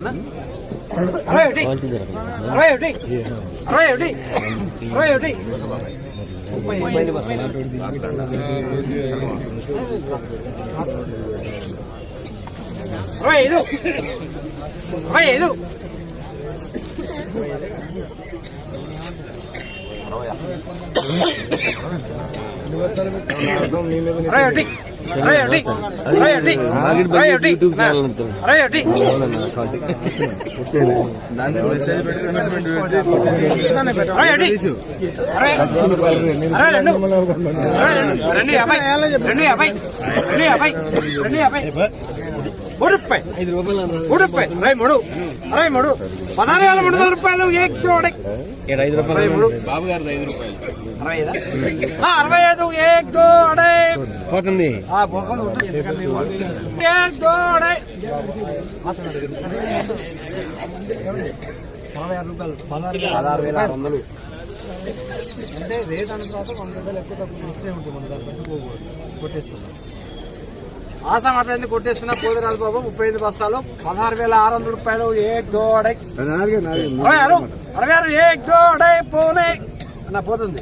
అరవై ఒకటి అరవై ఒకటి అరవై ఒకటి అరవై ఒకటి ముప్పై ఐదు అరవై ఐదు అరవై ఐదు రెండు యాభై రెండు యాభై రెండు యాభై రెండు యాభై మూడు రూపాయి మూడు రూపాయి అరవై మూడు. అరవై మూడు. పదహారు వేల మూడు వందల రూపాయలు ఏక్ జోడై అరవై మూడు. అరవై ఐదా? ఆ, అరవై ఐదు ఏక్ జోడై పోతుంది. ఏక్ జోడై పదహారు రూపాయలు వేల ఆరు వందలు. అంటే రేట్ అన్న తర్వాత వంద రూపాయలు ఎక్కువ తక్కువ వస్తే ఉంటుంది మన దాని బట్టి పోకూడదు కొట్టేస్తున్నాం ఆసాం అట్లయింది కొట్టేస్తున్నా పోదిరాజు బాబు ముప్పై ఐదు బస్తాలు పదహారు వేల ఆరు వందల రూపాయలు ఏక్ జోడై అరవై ఆరు అరవై ఆరు ఏక్ జోడై పోనే. అన్న పోతుంది.